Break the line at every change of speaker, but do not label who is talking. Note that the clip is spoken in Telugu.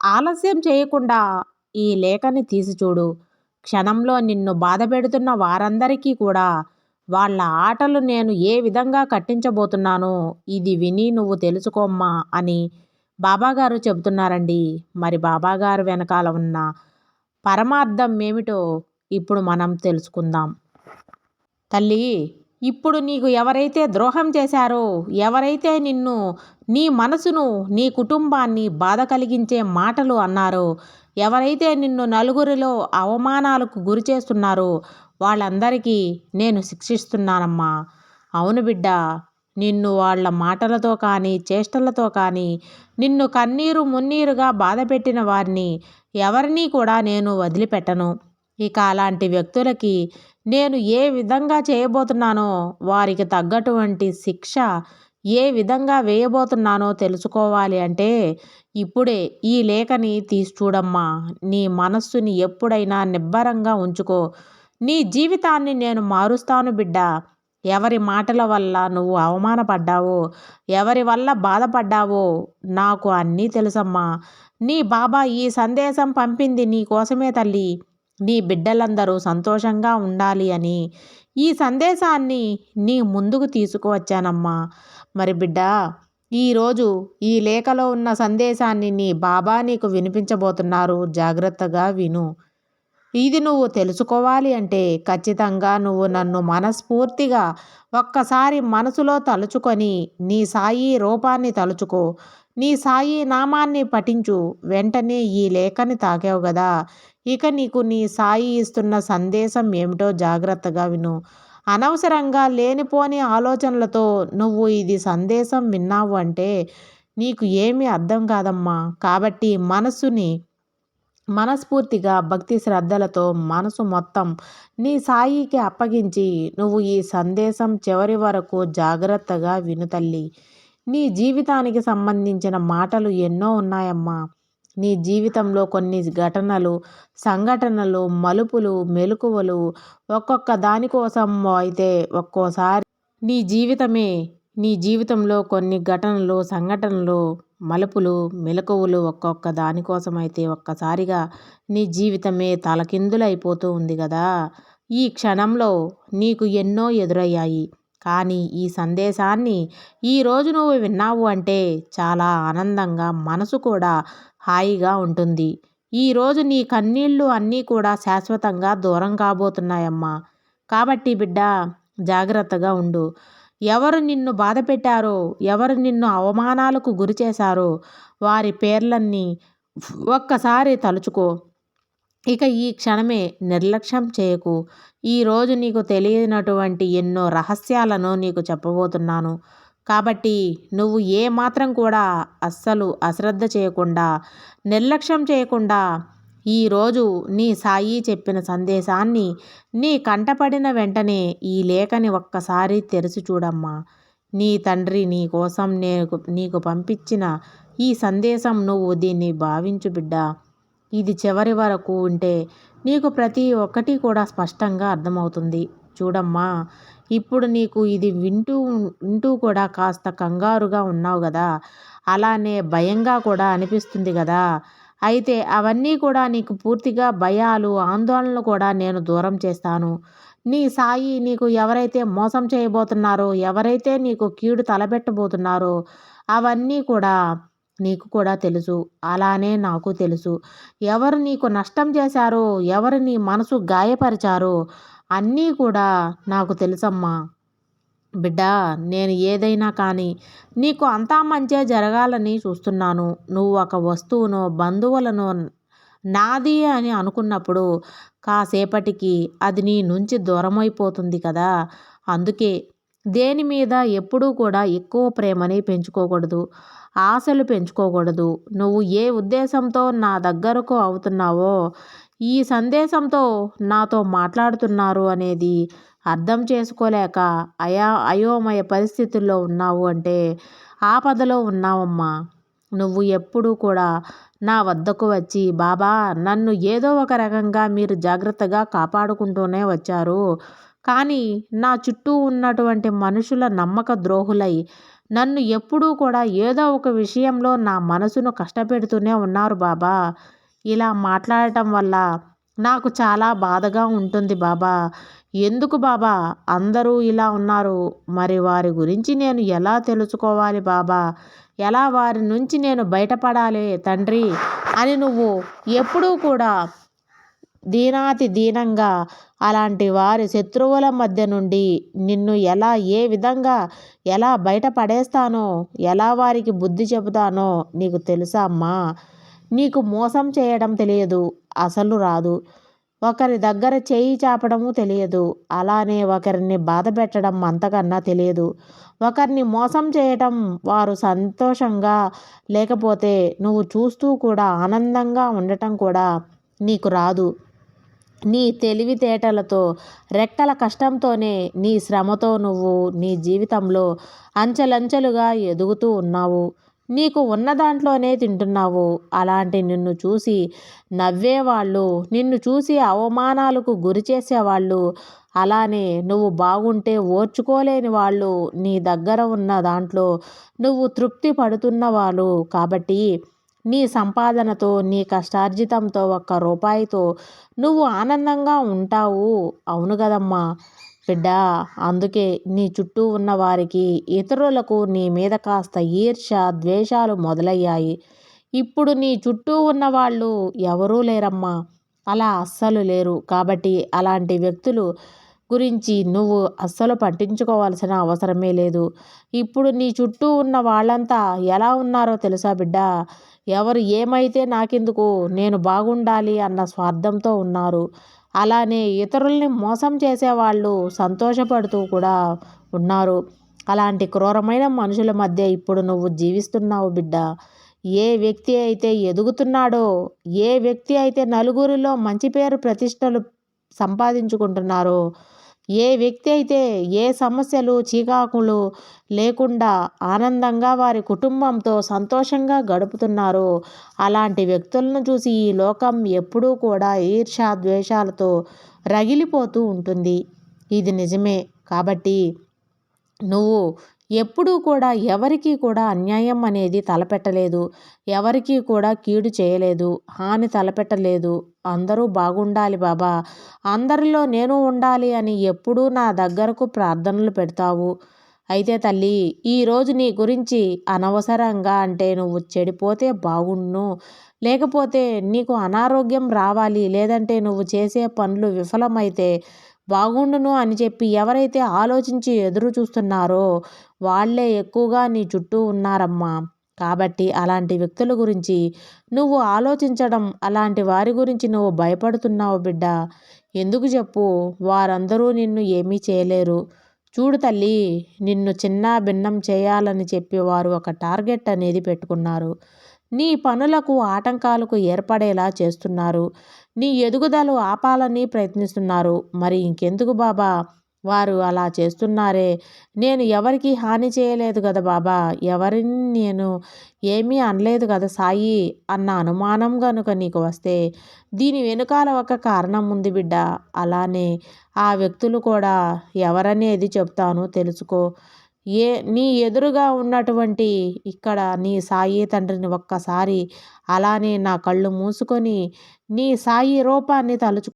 ఆలస్యం చేయకుండా ఈ లేఖని తీసి చూడు. క్షణంలో నిన్ను బాధ పెడుతున్న వారందరికీ కూడా వాళ్ళ ఆటలు నేను ఏ విధంగా కట్టించబోతున్నానో ఇది విని నువ్వు తెలుసుకోమ్మా అని బాబాగారు చెబుతున్నారండి. మరి బాబాగారు వెనకాల ఉన్న పరమార్థం ఏమిటో ఇప్పుడు మనం తెలుసుకుందాం. తల్లి ఇప్పుడు నీకు ఎవరైతే ద్రోహం చేశారో ఎవరైతే నిన్ను నీ మనసును నీ కుటుంబాన్ని బాధ కలిగించే మాటలు అన్నారో ఎవరైతే నిన్ను నలుగురిలో అవమానాలకు గురి చేస్తున్నారో వాళ్ళందరికీ నేను శిక్షిస్తున్నానమ్మా. అవును బిడ్డ నిన్ను వాళ్ళ మాటలతో కానీ చేష్టలతో కానీ నిన్ను కన్నీరు మున్నీరుగా బాధపెట్టిన వారిని ఎవరినీ కూడా నేను వదిలిపెట్టను. ఇక అలాంటి వ్యక్తులకి నేను ఏ విధంగా చేయబోతున్నానో వారికి తగ్గటువంటి శిక్ష ఏ విధంగా వేయబోతున్నానో తెలుసుకోవాలి అంటే ఇప్పుడే ఈ లేఖని తీసి చూడమ్మా నీ మనస్సుని ఎప్పుడైనా నిబ్బరంగా ఉంచుకో. నీ జీవితాన్ని నేను మారుస్తాను బిడ్డ. ఎవరి మాటల వల్ల నువ్వు అవమానపడ్డావో ఎవరి వల్ల బాధపడ్డావో నాకు అన్నీ తెలుసమ్మా. నీ బాబా ఈ సందేశం పంపింది నీ కోసమే తల్లి. నీ బిడ్డలందరూ సంతోషంగా ఉండాలి అని ఈ సందేశాన్ని నీ ముందుకు తీసుకువచ్చానమ్మా. మరి బిడ్డ ఈరోజు ఈ లేఖలో ఉన్న సందేశాన్ని నీ బాబా నీకు వినిపించబోతున్నారు. జాగ్రత్తగా విను. ఇది నువ్వు తెలుసుకోవాలి అంటే ఖచ్చితంగా నువ్వు నన్ను మనస్ఫూర్తిగా ఒక్కసారి మనసులో తలుచుకొని నీ సాయి రూపాన్ని తలుచుకో. నీ సాయి నామాన్ని పఠించు. వెంటనే ఈ లేఖని తాకావు కదా ఇక నీకు నీ సాయి ఇస్తున్న సందేశం ఏమిటో జాగ్రత్తగా విను. అనవసరంగా లేనిపోని ఆలోచనలతో నువ్వు ఇది సందేశం విన్నావు అంటే నీకు ఏమీ అర్థం కాదమ్మా. కాబట్టి మనసుని మనస్ఫూర్తిగా భక్తి శ్రద్ధలతో మనసు మొత్తం నీ సాయికి అప్పగించి నువ్వు ఈ సందేశం చివరి వరకు జాగ్రత్తగా విను తల్లి. నీ జీవితానికి సంబంధించిన మాటలు ఎన్నో ఉన్నాయమ్మా. నీ జీవితంలో కొన్ని ఘటనలు సంఘటనలు మలుపులు మెలకువలు ఒక్కొక్క దానికోసం అయితే ఒక్కోసారి నీ జీవితమే నీ జీవితంలో కొన్ని ఘటనలు సంఘటనలు మలుపులు మెలకువలు ఒక్కొక్క దానికోసం అయితే ఒక్కసారిగా నీ జీవితమే తలకిందులైపోతూ ఉంది కదా ఈ క్షణంలో నీకు ఎన్నో ఎదురయ్యాయి. కానీ ఈ సందేశాన్ని ఈరోజు నువ్వు విన్నావు అంటే చాలా ఆనందంగా మనసు కూడా హాయిగా ఉంటుంది. ఈరోజు నీ కన్నీళ్ళు అన్నీ కూడా శాశ్వతంగా దూరం కాబోతున్నాయమ్మా. కాబట్టి బిడ్డ జాగ్రత్తగా ఉండు. ఎవరు నిన్ను బాధ పెట్టారో ఎవరు నిన్ను అవమానాలకు గురి చేశారో వారి పేర్లన్నీ ఒక్కసారి తలుచుకో. ఇక ఈ క్షణమే నిర్లక్ష్యం చేయకు. ఈరోజు నీకు తెలియనటువంటి ఎన్నో రహస్యాలను నీకు చెప్పబోతున్నాను. కాబట్టి నువ్వు ఏ మాత్రం కూడా అస్సలు అశ్రద్ధ చేయకుండా నిర్లక్ష్యం చేయకుండా ఈరోజు నీ సాయి చెప్పిన సందేశాన్ని నీ కంటపడిన వెంటనే ఈ లేఖని ఒక్కసారి తెరిచి చూడమ్మా. నీ తండ్రి నీ కోసం నేను నీకు పంపించిన ఈ సందేశం నువ్వు దీన్ని భావించు బిడ్డ. ఇది చివరి వరకు ఉంటే నీకు ప్రతి ఒక్కటి కూడా స్పష్టంగా అర్థమవుతుంది. చూడమ్మా ఇప్పుడు నీకు ఇది వింటూ వింటూ కూడా కాస్త కంగారుగా ఉన్నావు కదా అలానే భయంగా కూడా అనిపిస్తుంది కదా అయితే అవన్నీ కూడా నీకు పూర్తిగా భయాలు ఆందోళనలు కూడా నేను దూరం చేస్తాను. నీ సాయి నీకు ఎవరైతే మోసం చేయబోతున్నారో ఎవరైతే నీకు కీడు తలబెట్టబోతున్నారో అవన్నీ కూడా నీకు కూడా తెలుసు. అలానే నాకు తెలుసు. ఎవరు నీకు నష్టం చేశారో ఎవరు నీ మనసు గాయపరిచారో అన్నీ కూడా నాకు తెలుసమ్మా. బిడ్డ నేను ఏదైనా కానీ నీకు అంతా మంచే జరగాలని చూస్తున్నాను. నువ్వు ఒక వస్తువును బంధువులను నాది అని అనుకున్నప్పుడు కాసేపటికి అది నీ నుంచి దూరమైపోతుంది కదా. అందుకే దేని మీద ఎప్పుడూ కూడా ఎక్కువ ప్రేమని పెంచుకోకూడదు. ఆశలు పెంచుకోకూడదు. నువ్వు ఏ ఉద్దేశంతో నా దగ్గరకు అవుతున్నావో ఈ సందేశంతో నాతో మాట్లాడుతున్నారు అనేది అర్థం చేసుకోలేక అయా అయోమయ పరిస్థితుల్లో ఉన్నావు అంటే ఆపదలో ఉన్నావమ్మా. నువ్వు ఎప్పుడూ కూడా నా వద్దకు వచ్చి బాబా నన్ను ఏదో ఒక రకంగా మీరు జాగ్రత్తగా కాపాడుకుంటూనే వచ్చారు. కానీ నా చుట్టూ ఉన్నటువంటి మనుషుల నమ్మక ద్రోహులై నన్ను ఎప్పుడూ కూడా ఏదో ఒక విషయంలో నా మనసును కష్టపెడుతూనే ఉన్నారు బాబా. ఇలా మాట్లాడటం వల్ల నాకు చాలా బాధగా ఉంటుంది బాబా. ఎందుకు బాబా? అందరూ ఇలా ఉన్నారు. మరి వారి గురించి నేను ఎలా తెలుసుకోవాలి బాబా? ఎలా వారి నుంచి నేను బయటపడాలి తండ్రి అని నువ్వు ఎప్పుడూ కూడా దీనాతి దీనంగా అలాంటి వారి శత్రువుల మధ్య నుండి నిన్ను ఎలా ఏ విధంగా ఎలా బయటపడేస్తానో ఎలా వారికి బుద్ధి చెబుతానో నీకు తెలుసా అమ్మా? నీకు మోసం చేయడం తెలియదు అసలు రాదు. ఒకరి దగ్గర చేయి చాపడము తెలియదు అలానే ఒకరిని బాధ పెట్టడం అంతకన్నా తెలియదు. ఒకరిని మోసం చేయటం వారు సంతోషంగా లేకపోతే నువ్వు చూస్తూ కూడా ఆనందంగా ఉండటం కూడా నీకు రాదు. నీ తెలివితేటలతో రెక్కల కష్టంతోనే నీ శ్రమతో నువ్వు నీ జీవితంలో అంచెలంచెలుగా ఎదుగుతూ ఉన్నావు. నీకు ఉన్న దాంట్లోనే తింటున్నావు. అలాంటి నిన్ను చూసి నవ్వేవాళ్ళు నిన్ను చూసి అవమానాలకు గురి చేసేవాళ్ళు అలానే నువ్వు బాగుంటే ఓర్చుకోలేని వాళ్ళు నీ దగ్గర ఉన్న దాంట్లో నువ్వు తృప్తి పడుతున్న వాళ్ళు కాబట్టి నీ సంపాదనతో నీ కష్టార్జితంతో ఒక్క రూపాయితో నువ్వు ఆనందంగా ఉంటావు. అవును కదమ్మా. బిడ్డ అందుకే నీ చుట్టూ ఉన్న వారికి ఇతరులకు నీ మీద కాస్త ఈర్ష ద్వేషాలు మొదలయ్యాయి. ఇప్పుడు నీ చుట్టూ ఉన్న వాళ్ళు ఎవరూ లేరమ్మా. అలా అస్సలు లేరు. కాబట్టి అలాంటి వ్యక్తులు గురించి నువ్వు అస్సలు పట్టించుకోవాల్సిన అవసరమే లేదు. ఇప్పుడు నీ చుట్టూ ఉన్న వాళ్ళంతా ఎలా ఉన్నారో తెలుసా బిడ్డ? ఎవరు ఏమైతే నాకెందుకు నేను బాగుండాలి అన్న స్వార్థంతో ఉన్నారు. అలానే ఇతరుల్ని మోసం చేసేవాళ్ళు సంతోషపడుతూ కూడా ఉన్నారు. అలాంటి క్రూరమైన మనుషుల మధ్య ఇప్పుడు నువ్వు జీవిస్తున్నావు బిడ్డ. ఏ వ్యక్తి అయితే ఎదుగుతున్నాడో ఏ వ్యక్తి అయితే నలుగురిలో మంచి పేరు ప్రతిష్టలు సంపాదించుకుంటున్నారో ఏ వ్యక్తి అయితే ఏ సమస్యలు చీకాకులు లేకుండా ఆనందంగా వారి కుటుంబంతో సంతోషంగా గడుపుతున్నారో అలాంటి వ్యక్తులను చూసి ఈ లోకం ఎప్పుడూ కూడా ఈర్ష ద్వేషాలతో రగిలిపోతూ ఉంటుంది. ఇది నిజమే. కాబట్టి నువ్వు ఎప్పుడూ కూడా ఎవరికీ కూడా అన్యాయం అనేది తలపెట్టలేదు. ఎవరికీ కూడా కీడు చేయలేదు. హాని తలపెట్టలేదు. అందరూ బాగుండాలి బాబా. అందరిలో నేను ఉండాలి అని ఎప్పుడూ నా దగ్గరకు ప్రార్థనలు పెడతావు. అయితే తల్లి ఈరోజు నీ గురించి అనవసరంగా అంటే నువ్వు చెడిపోతే బాగుండును లేకపోతే నీకు అనారోగ్యం రావాలి. లేదంటే నువ్వు చేసే పనులు విఫలమైతే బాగుండును అని చెప్పి ఎవరైతే ఆలోచించి ఎదురు చూస్తున్నారో వాళ్ళే ఎక్కువగా నీ చుట్టూ ఉన్నారమ్మా. కాబట్టి అలాంటి వ్యక్తుల గురించి నువ్వు ఆలోచించడం అలాంటి వారి గురించి నువ్వు భయపడుతున్నావు బిడ్డ. ఎందుకు చెప్పు? వారందరూ నిన్ను ఏమీ చేయలేరు. చూడు తల్లి నిన్ను చిన్న భిన్నం చేయాలని చెప్పి వారు ఒక టార్గెట్ అనేది పెట్టుకున్నారు. నీ పనులకు ఆటంకాలకు ఏర్పడేలా చేస్తున్నారు. నీ ఎదుగుదల ఆపాలని ప్రయత్నిస్తున్నారు. మరి ఇంకెందుకు బాబా? వారు అలా చేస్తున్నారే. నేను ఎవరికి హాని చేయలేదు కదా బాబా. ఎవరిని నేను ఏమీ అనలేదు కదా సాయి అన్న అనుమానం కనుక నీకు వస్తే దీని వెనుకాల ఒక కారణం ఉంది బిడ్డ. అలానే ఆ వ్యక్తులు కూడా ఎవరనేది చెప్తాను తెలుసుకో. ఏ నీ ఎదురుగా ఉన్నటువంటి ఇక్కడ నీ సాయి తండ్రిని ఒక్కసారి అలానే నా కళ్ళు మూసుకొని నీ సాయి రూపాన్ని తలుచు